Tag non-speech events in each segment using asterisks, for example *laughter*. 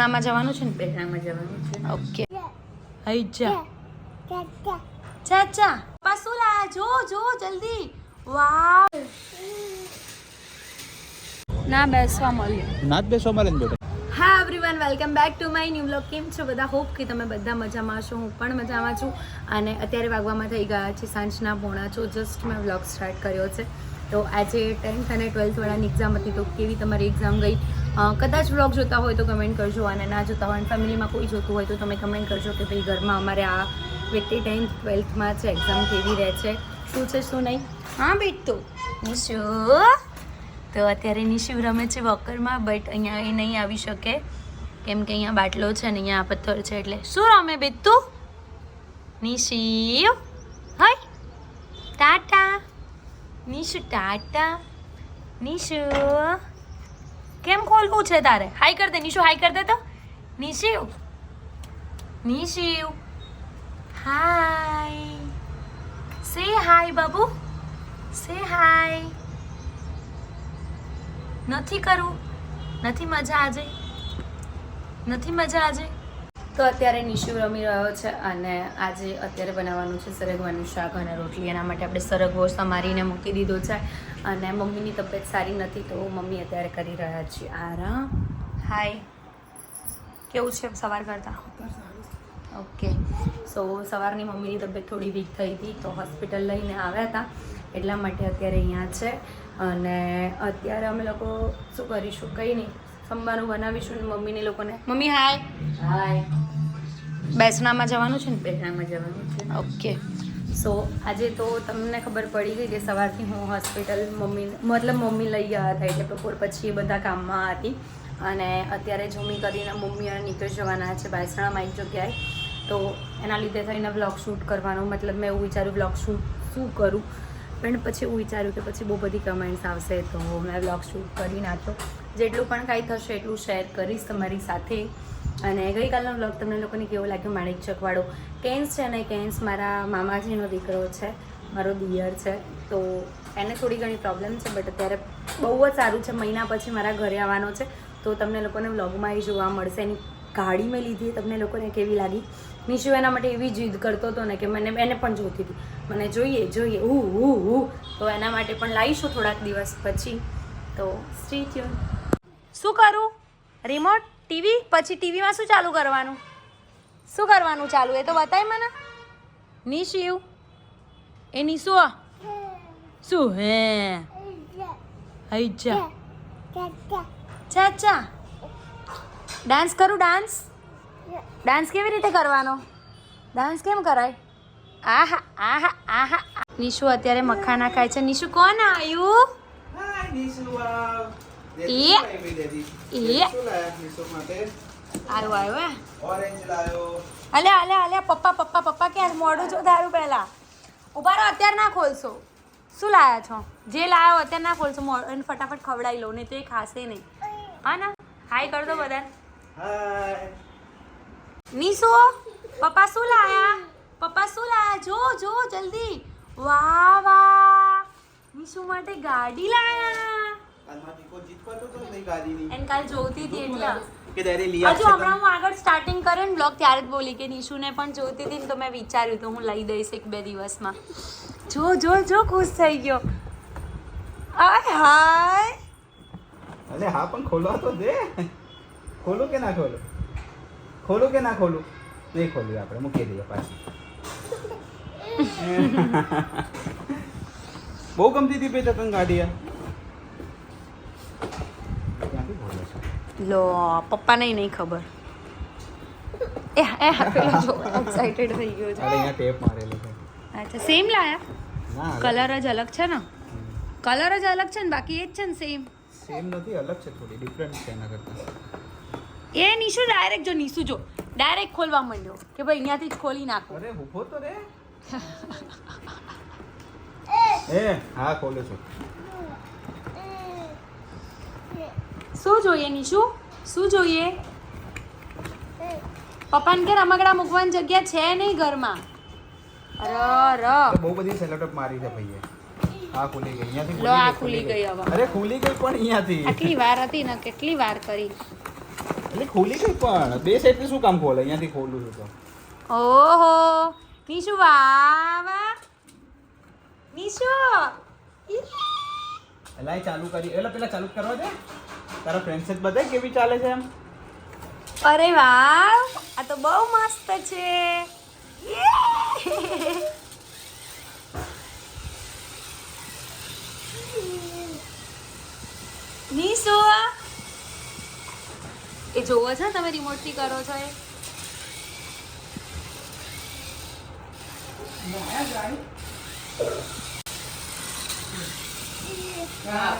નામાં જવાનું છે ને? બેઠામાં જવાનું છે. ઓકે. હઈ જા. ચા ચા શું લા જો જો જલ્દી. વાવ. ના બેસવા મળ્યું. ના બેસવા મળે ને બેટા. હા everyone welcome back to my new blog કેમ છો બધા? હોપ કે તમે બધા મજામાં છો હું પણ મજામાં છું. અને અત્યારે વાગવામાં થઈ ગયા છે સાંજના પોણા છો. જસ્ટ મેં વ્લોગ સ્ટાર્ટ કર્યો છે. તો આજે ટેન્થ અને ટ્વેલ્થવાળાની એક્ઝામ હતી તો કેવી તમારી એક્ઝામ ગઈ? કદાચ બ્લોગ જોતા હોય તો કમેન્ટ કરજો અને ના જોતા હોય ફેમિલીમાં કોઈ જોતું હોય તો તમે કમેન્ટ કરજો કે ભાઈ ઘરમાં અમારે આ વ્યક્તિ ટેન્થ ટ્વેલ્થમાં છે એક્ઝામ કેવી રહે છે? શું છે શું નહીં? હા બેટો. નિશુ? તો અત્યારે નિશિવ રમે છે વોકરમાં બટ અહીંયા એ નહીં આવી શકે. કેમ કે અહીંયા બાટલો છે ને અહીંયા પથ્થર છે એટલે. શું રમે બે તું નિશિવ? હાય. ટાટા. નિશુ ટાટા નિશુ કેમ ખોલવું છે તારે? હાય કર દે નિશુ હાય કર દે તો. નિશિવ નિશિવ હાય સે હાય બાબુ. સે હાય નથી કરવું નથી મજા આજે. નથી મજા આજે. તો અત્યારે નિશુ રમી રહ્યો છે અને આજે અત્યારે બનાવવાનું છે સરગવાનું શાક અને રોટલી. એના માટે આપણે સરગવો સમારીને મૂકી દીધો છે અને મમ્મીની તબિયત સારી નથી તો મમ્મી અત્યારે કરી રહ્યા છીએ આરામ. હાય કેવું છે સવાર કરતાં? ઓકે સો સવારની મમ્મીની તબિયત થોડી વીક થઈ હતી તો હોસ્પિટલ લઈને આવ્યા હતા. એટલા માટે અત્યારે અહીંયા છે. અને અત્યારે અમે લોકો શું કરીશું? કંઈ નહીં. સંભાનું બનાવીશું મમ્મીને લોકોને. મમ્મી હાય હાય બેસનામાં જવાનું છે ને? બેઠામાં જવાનું છે. ઓકે. સો આજે તો તમને ખબર પડી ગઈ કે સવારથી હું હોસ્પિટલ મમ્મી મતલબ મમ્મી લઈ ગયા હતા એટલે બપોર પછી એ બધા કામમાં હતી. અને અત્યારે જમી કરીને મમ્મી અને નીકળી જવાના છે બાયસણામાં એક જગ્યાએ. તો એના લીધે થઈને વ્લોગ શૂટ કરવાનો. મતલબ મેં એવું વિચાર્યું વ્લોગ શૂટ શું કરું? પણ પછી એવું વિચાર્યું કે પછી બહુ બધી કમેન્ટ્સ આવશે તો મેં વ્લોગ શૂટ કરી નાખ્યો. જેટલું પણ કાંઈ થશે એટલું શેર કરીશ તમારી સાથે. અને ગઈકાલનો બ્લોગ તમને લોકોને કેવો લાગ્યો માણેક ચકવાડો કેન્સ છે ને કેન્સ મારા મામાજીનો દીકરો છે, મારો દિયર છે. તો એને થોડી ઘણી પ્રોબ્લેમ છે બટ અત્યારે બહુ જ સારું છે. મહિના પછી મારા ઘરે આવવાનો છે. તો તમને લોકોને વ્લોગમાં એ જોવા મળશે. એની ગાડી મેં લીધી, તમને લોકોને કેવી લાગી? નિશુ એના માટે એવી જીદ કરતો હતો ને કે મને, એને પણ જોતી હતી. મને જોઈએ જોઈએ હું હું હું તો એના માટે પણ લાવીશું થોડાક દિવસ પછી. તો સ્ટી ટ્યુન શું કરું? રિમોટ ટીવી પછી ટીવીમાં શું ચાલુ કરવાનું? શું કરવાનું ચાલુ? એ તો બતાય મને. નિશિવ એ નિશુ? શું હે? હઈ ચા ચા ડાન્સ કરું ડાન્સ ડાન્સ કેવી રીતે કરવાનો? ડાન્સ કેમ કરાય? આહા આહા આહા. નિશુ અત્યારે મખાના ખાય છે. નિશુ, કોણ આવ્યું? અલે અલે અલે પપ્પા પપ્પા પપ્પા ક્યાં મોડું જો દારૂ પહેલા. ઊભા રહો અત્યારે ના ખોલશો. શું લાયા છો? જે લાયો અત્યારે ના ખોલશો. અને ફટાફટ ખવડાવી લો નહીં તો એ ખાશે નહીં. હા ના? હાય કર દો બધા નીસુ પપ્પા શું લાયા? પપ્પા શું લાયા? જો જો જલ્દી. વાહ વાહ. નીસુ માટે ગાડી લાયા. એને કાલ જોતી હતી એટલે. હજુ હમણાં હું આગળ સ્ટાર્ટિંગ કરે ને બ્લોગ ત્યારે જ બોલી કે નિશુને પણ જોતી હતી ને તો મેં વિચાર્યું તો હું લઈ દઈશ એક બે દિવસમાં. જો જો જો ખુશ થઈ ગયો. આય હાય. અરે હા પણ ખોલવા તો દે. ખોલું કે ના ખોલું? ખોલું કે ના ખોલું? નહીં ખોલ્યું આપણે મૂકી દઈએ પાછી. *laughs* બહુ ગમતી હતી બેટા તને ગાડી આ ક્યાંથી ખોલે છે લો પપ્પાને નહીં ખબર. એ એ પેલો જો એક્સાઇટેડ થઈ ગયો છે. અહીંયા ટેપ મારેલો છે. અચ્છા સેમ લાયા? ના કલર જ અલગ છે ને? કલર જ અલગ છે ને બાકી એ જ છે ને સેમ સેમ નથી અલગ છે થોડી ડિફરન્ટ છે એના કરતા. એ નિશુ ડાયરેક્ટ જો નિશુ જો ડાયરેક્ટ ખોલવા માંડ્યો કે ભાઈ અહીંયાથી જ ખોલી નાખો. અરે ઊભો તો રે. *laughs* એ હા ખોલે છું. શું જોઈએ નિશુ? શું જોઈએ? પપ્પાને કે રમકડા મૂકવાની જગ્યા છે નહીં ઘરમાં? ર ર બહુ બધી સેલોટેપ મારી છે ભાઈએ. આ ખુલી ગઈ. અહીંયાથી લો, આ ખુલી ગઈ. હવે. અરે ખુલી ગઈ પણ અહીંયાથી. આટલી વાર હતી ને કેટલી વાર કરી? એટલે ખુલી ગઈ પણ. બે સાઈડથી શું કામ ખોલે? અહીંયાથી ખોલું છું તો. ઓહો. નિશુ વાહ વાહ. નિશુ. એટલે ચાલુ કરી. એલા પેલા ચાલુ કરવા દે. તારા ફ્રેન્ડ્સ જ બતાય કેવી ચાલે છે એમ? અરે વાહ આ તો બહુ મસ્ત છે! નિશુ એ જોવો છો તમે રિમોટથી કરો છો એ? વાહ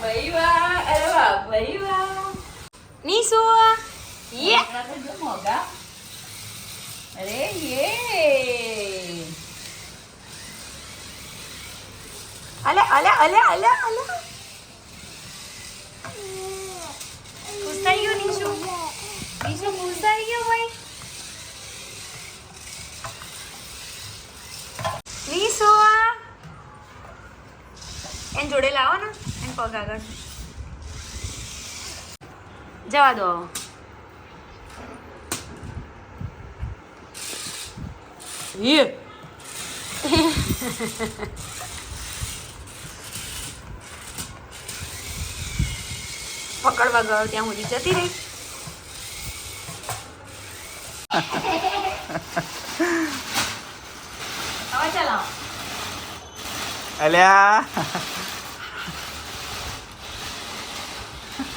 ગયો ભાઈ નિશુ એન જોડે લાવો ને પગ આગળ જવા દો. પકડવા ગયો ત્યાં સુધી જતી રહી. હવે ચલાવો. અલ્યા.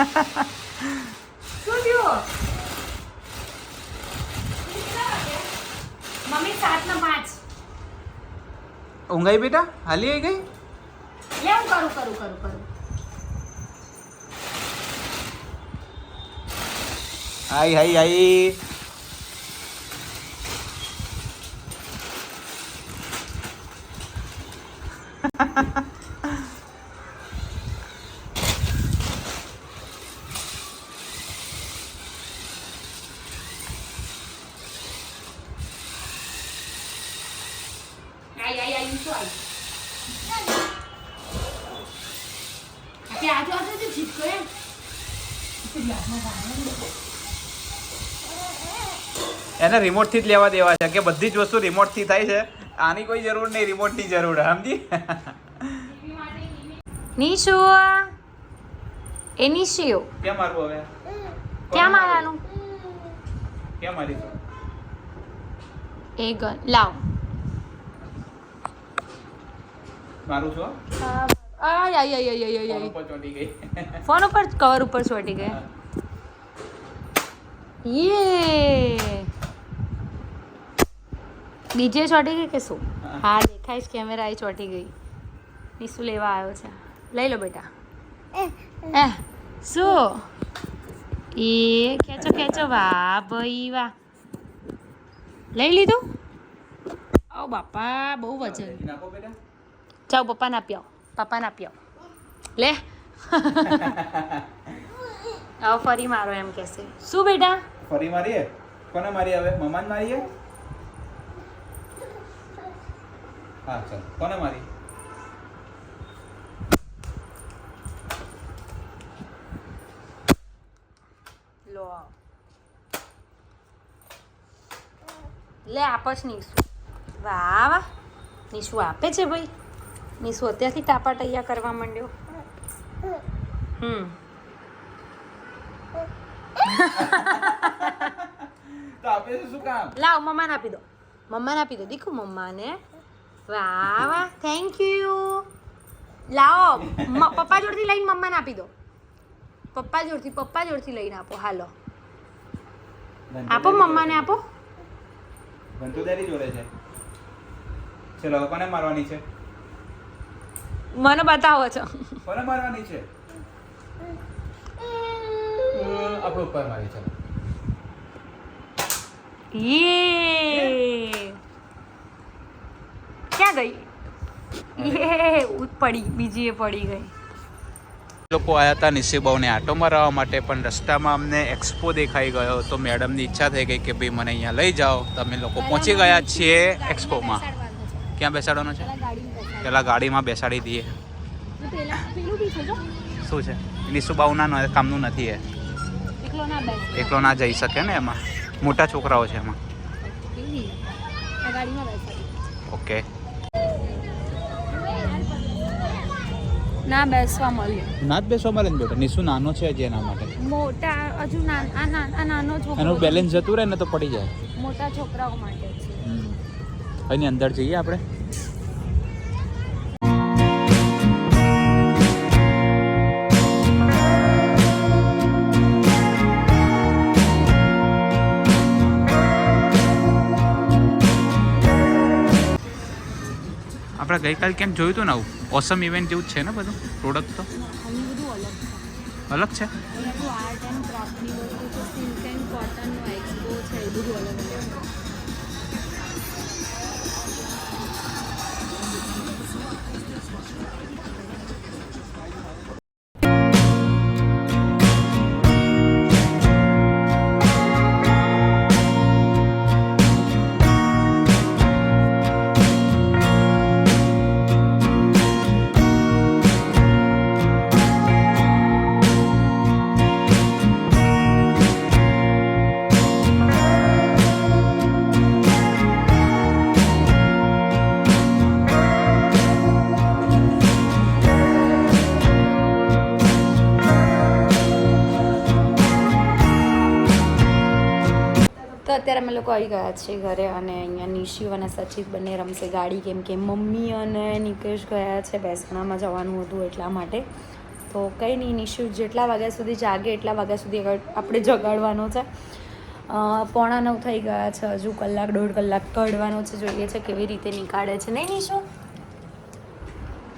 શું થયું મમ્મી સાત નો પાંચ. ઊંઘાઈ બેટા? હાલી આવી ગઈ? લે હું કરું કરું કરું કરું. આઈ હાઈ આઈ આઈ *laughs* આપે આજુ આજુ છીટકો એમ એને રિમોટથી જ લેવા દેવા છે કે બધી જ વસ્તુ રિમોટથી થાય છે. આની કોઈ જરૂર નહીં રિમોટની જરૂર સમજી? નિશુ એ નિશિયો. કેમ મારવું હવે? ક્યાં મારવાનું? ક્યાં મારીશું? એ ગન લાવ. મારું છું હો. આય આય આય આય આય ફોન ઉપર ચોંટી ગઈ ફોન ઉપર કવર ઉપર ચોટી ગયા યે બીજે ચોટી ગઈ કે શું હા દેખાય છે કેમેરા એ ચોટી ગઈ નિશુ લેવા આવ્યો છે લઈ લો બેટા એ શું એ ખેંચો ખેંચો વાહ ભાઈ વાહ લઈ લીધું ઓ બાપા બહુ વજન નાખો બેટા જાઓ પપ્પાને આપી આવો પપ્પાને આપી આવો લે. *laughs* આવો ફરી મારો એમ કહેશે શું બેટા? ફરી મારીએ? કોને મારી હવે? મમાન મારીએ? હા ચાલ. કોને મારી લો લે આપ જ નીશું. વાહ વાહ. નીશું આપે છે ભાઈ. નીસુ અત્યારથી ટાપા તૈયાર કરવા માંડ્યો હમ લાવ મમ્માને આપી દો મમ્માને આપી દો દીકુ મમ્માને વાહ વાહ થેન્ક યુ લાવો પપ્પા જોડથી લઈને મમ્માને આપી દો પપ્પા જોડથી પપ્પા જોડથી લઈને આપો હાલો આપો મમ્માને આપો daddy જોડે છે ચલો કોને મારવાની છે મને બતાવો છો. મને મારવાની છે? આપણો ઉપર મારી છે. યે. ક્યાં ગઈ? યે ઉત પડી બીજી એ પડી ગઈ. લોકો આવ્યા હતા નિશીબાઉને આટો મરાવવા માટે પણ રસ્તામાં અમને એક્સપો દેખાઈ ગયો. તો મેડમની ઈચ્છા થઈ ગઈ કે ભાઈ મને અહીંયા લઈ જાઓ. તમે લોકો પહોંચી ગયા છીએ એક્સપોમાં ક્યાં બેસાડવાનો છે? પેલા ગાડીમાં બેસાડી દઈએ શું છે? નિશુબાઉના ન- કામનું નથી એ. એકલો ના એકલો ના જઈ શકે ને એમાં. મોટા છોકરાઓ છે એમાં. આ ગાડીમાં બેસાડી ઓકે. ના બેસવા મળ્યું. ના જ બેસવા મળે ને બેટા? નિશુ નાનો છે હજી એના માટે. મોટા હજુ ના ના આ નાનો છોકરો. એનું બેલેન્સ જતું રહે ને તો પડી જાય. મોટા છોકરાઓ માટે છે. એની અંદર જઈએ આપણે? આપણે ગઈકાલ કેમ જોયું હતું ને આવું ઓસમ ઇવેન્ટ જેવું જ છે ને બધું? પ્રોડક્ટ તો? અલગ છે. આર્ટ એન્ડ ક્રાફ્ટની વસ્તુ છે સિલ્ક એન્ડ કોટનનો એક્સપો છે એ બધું અલગ અલગ લોકો આવી ગયા છે ઘરે અને અહીંયા નિશિવ અને સચિવ બંને રમશે ગાડી કેમ કે મમ્મી અને નિકેશ ગયા છે બેસણામાં જવાનું હતું એટલા માટે. તો કંઈ નહીં, નિશિવ જેટલા વાગ્યા સુધી જાગે એટલા વાગ્યા સુધી આપણે જગાડવાનો છે. પોણા નવ થઈ ગયા છે, હજુ કલાક, દોઢ કલાક કાઢવાનો છે, જોઈએ છે કેવી રીતે નીકાળે છે. નહીં નિશુ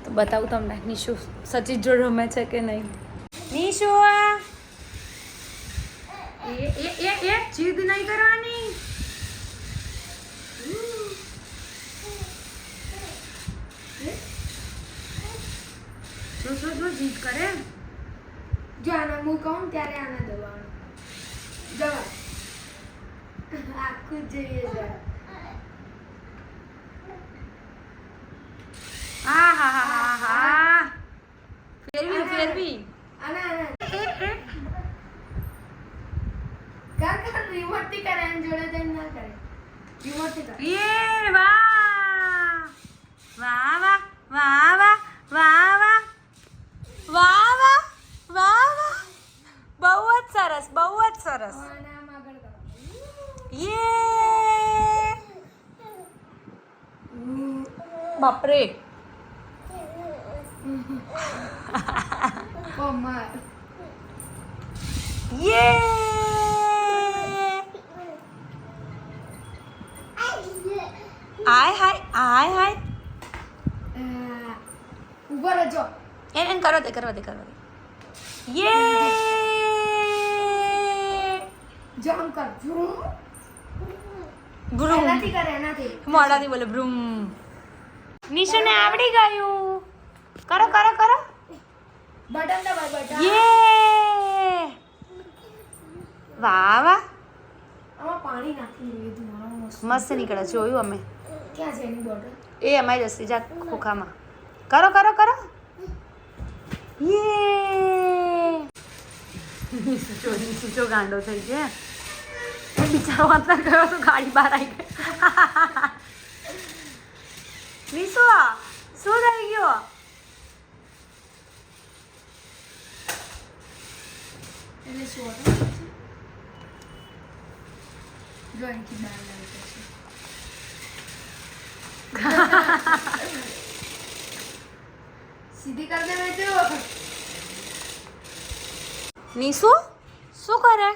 તો બતાવું તમને નિશુ સચિત જોડે રમે છે કે નહીં? નિશુ એ એ એ, જીદ નહીં કરવાની? જો જો જો જીદ કરે? જો આને હું કહું ત્યારે આને દબાવવાનું. દબા આખું જ જોઈએ છે હા હા હા હા હા. ફેરવી ફેરવી. આને આને. કર કર રિમોટથી કરે એની જોડે તેમ ના કરે? રિમોટથી કર. એ વાહ! વાહ વાહ વાહ વાહ વાહ વાહ વાહ વાહ વાહ વાહ. બહુ જ સરસ, બહુ જ સરસ. યે. બાપરે. યે. આય, હાય આય, હાય. ઊભા રહેજો. એને એન કરવા દે કરવા દે કરવા દે. યે! જામ કર ઝૂમ. બ્રૂમ. એનાથી કરે એનાથી. મોડાથી બોલે બ્રૂમ. નિશુને આવડી ગયું. કરો કરો કરો. બટન દબાય બટન. યે! વાહ વાહ. આમાં પાણી નાખી દીધું મસ્ત નીકળે જોયું અમે. ક્યાં છે એની બોટલ? એ અમારી જસ્તી જા ખોખામાં. કરો કરો કરો. યે નિશુ નિશુ જો ગાંડો થઈ છે એ બિચારો અંદર ગયો તો ગાડી બહાર આવી ગઈ નિશુ શું થઈ ગયો એટલે શું હતું જો અહીંથી બહાર લાવી પછી સીધી કર દે બેટુ. નિશુ, શું કરે?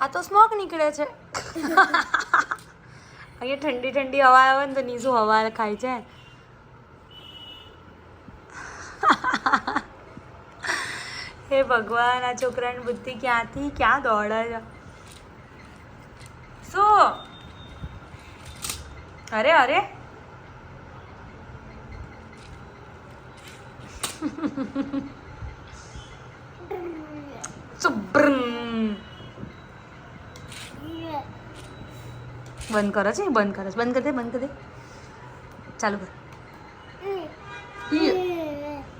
આ તો સ્મોક નીકળે છે. અહીંયા ઠંડી ઠંડી હવા આવે ને તો નિશુ હવા ખાય છે. હે ભગવાન, આ છોકરાની બુદ્ધિ ક્યાંથી, ક્યાં દોડે છે? શું? અરે અરે. સુબ્રમ બંધ કરો છે, બંધ કરો છે. બંધ કરી દે, બંધ કરી દે. ચાલુ કર.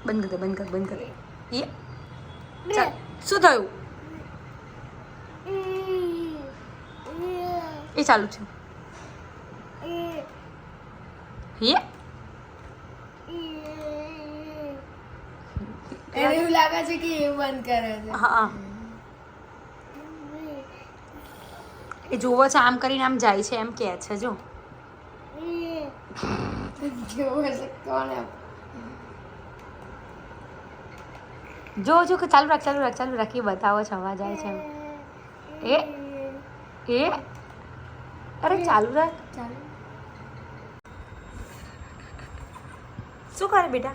બંધ કરી દે, બંધ કર બંધ કરી દે. ચાલ. શું થયું? એ ચાલુ છે. યે એને એવું લાગે છે કે એ બંધ કરે છે. હા. એ જોવો છે આમ કરીને આમ જાય છે એમ કે છે જો. જો જો કે ચાલુ રાખ ચાલુ રાખ ચાલુ રાખી બતાવો છે અવાજ આવે છે એ એ અરે ચાલુ રાખ. ચાલુ. શું કરે બેટા?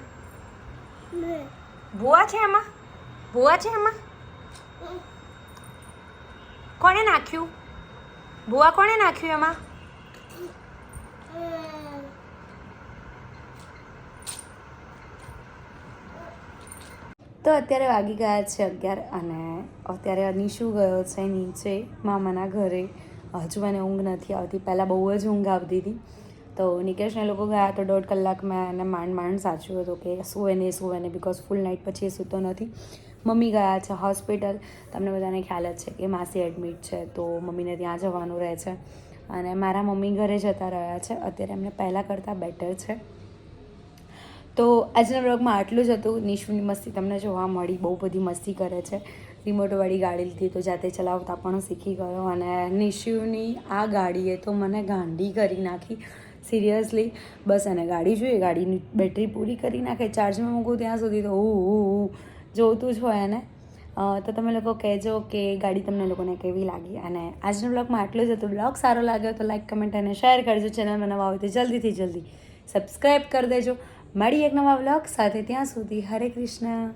ભૂવા છે એમાં ભૂવા છે એમાં કોણે નાખ્યું? ભૂવા કોણે નાખ્યું એમાં? તો અત્યારે વાગી ગયા છે અગિયાર અને અત્યારે નિશુ ગયો છે નીચે, મામાના ઘરે. હજુ મને ઊંઘ નથી આવતી. પહેલાં બહુ જ ઊંઘ આવતી હતી. તો નિકેશને લોકો ગયા તો દોઢ કલાક મેં એને માંડ માંડ સાચ્યું હતું કે સુવે ને સુવે ને બિકોઝ ફૂલ નાઇટ પછી એ સૂતો નથી. મમ્મી ગયા છે હોસ્પિટલ તમને બધાને ખ્યાલ જ છે કે માસી એડમિટ છે તો મમ્મીને ત્યાં જવાનું રહે છે. અને મારા મમ્મી ઘરે જતા રહ્યા છે. અત્યારે એમને પહેલાં કરતાં બેટર છે. તો આજના બ્લોગમાં આટલું જ હતું. નિશુની મસ્તી તમને જોવા મળી. બહુ બધી મસ્તી કરે છે. રિમોટવાળી ગાડી લીધી તો જાતે ચલાવતા પણ શીખી ગયો. અને નિશુની આ ગાડીએ તો મને ગાંડી કરી નાખી. સિરિયસલી બસ અને ગાડી જોઈએ, ગાડીની બેટરી પૂરી કરી નાખે ચાર્જમાં મૂકું ત્યાં સુધી તો હું જોતું જ હોય એને. તો તમે લોકો કહેજો કે ગાડી તમને લોકોને કેવી લાગી? અને આજનો બ્લોગમાં આટલું જ હતું. બ્લોગ સારો લાગ્યો તો લાઈક કમેન્ટ અને શેર કરજો. ચેનલમાં નવા હોય તો જલ્દીથી જલ્દી સબસ્ક્રાઈબ કરી દેજો. મળી એક નવા બ્લોગ સાથે. ત્યાં સુધી હરે કૃષ્ણ.